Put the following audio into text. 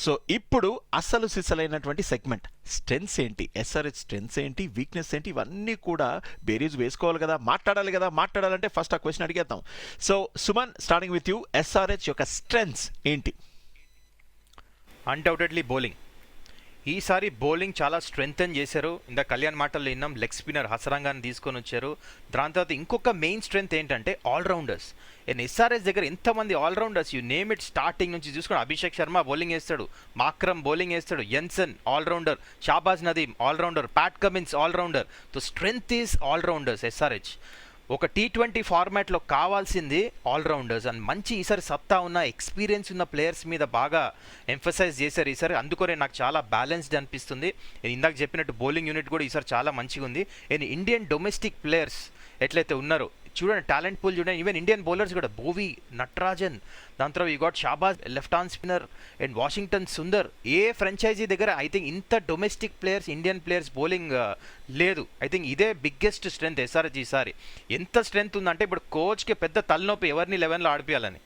So ఇప్పుడు అసలు సిసలైనటువంటి సెగ్మెంట్ స్ట్రెంగ్స్ ఏంటి? ఎస్ఆర్హెచ్ స్ట్రెంగ్స్ ఏంటి? వీక్నెస్ ఏంటి? ఇవన్నీ కూడా బేరీజ్ వేసుకోవాలి కదా మాట్లాడాలి కదా మాట్లాడాలంటే ఫస్ట్ ఆ question అడిగేద్దాం. So Suman starting with you SRH యొక్క స్ట్రెంగ్స్ ఏంటి? అన్డౌటెడ్లీ బౌలింగ్ ఈసారి బౌలింగ్ చాలా స్ట్రెంగ్తన్ చేశారు. ఇందా కళ్యాణ్ మాటల్లో విన్నాం లెగ్ స్పిన్నర్ హసరంగాన్ని తీసుకొని వచ్చారు. దాని తర్వాత ఇంకొక మెయిన్ స్ట్రెంగ్త్ ఏంటంటే ఆల్రౌండర్స్. అండ్ ఎస్ఆర్ఎస్ దగ్గర ఎంతమంది allrounders you name it starting నుంచి చూసుకుని అభిషేక్ శర్మ బౌలింగ్ వేస్తాడు మాక్రమ్ బౌలింగ్ వేస్తాడు Jansen allrounder Shahbaz Nadeem allrounder Pat Cummins allrounder. The strength is allrounders SRH. ఒక టీ ట్వంటీ ఫార్మాట్లో కావాల్సింది ఆల్రౌండర్స్ అండ్ మంచి ఈసారి సత్తా ఉన్న ఎక్స్పీరియన్స్ ఉన్న ప్లేయర్స్ మీద బాగా ఎంఫసైజ్ చేశారు ఈసారి. అందుకనే నాకు చాలా బ్యాలెన్స్డ్ అనిపిస్తుంది. నేను ఇందాక చెప్పినట్టు బౌలింగ్ యూనిట్ కూడా ఈసారి చాలా మంచిగా ఉంది అండ్ ఇండియన్ డొమెస్టిక్ ప్లేయర్స్ ఎట్లయితే ఉన్నారో చూడండి టాలెంట్ పూల్ చూడండి ఈవెన్ ఇండియన్ బౌలర్స్ కూడా బోవి నటరాజన్ దాని తర్వాత ఈ got Shahbaz left arm spinner and Washington Sundar A franchise దగ్గర ఐ థింక్ ఇంత domestic players Indian players bowling లేదు. ఐ థింక్ ఇదే బిగ్గెస్ట్ స్ట్రెంత్ ఎస్ఆర్జీ ఈసారి ఎంత స్ట్రెంత్ ఉందంటే ఇప్పుడు కోచ్కి పెద్ద తలనొప్పి ఎవరిని లెవెన్లో ఆడిపించాలని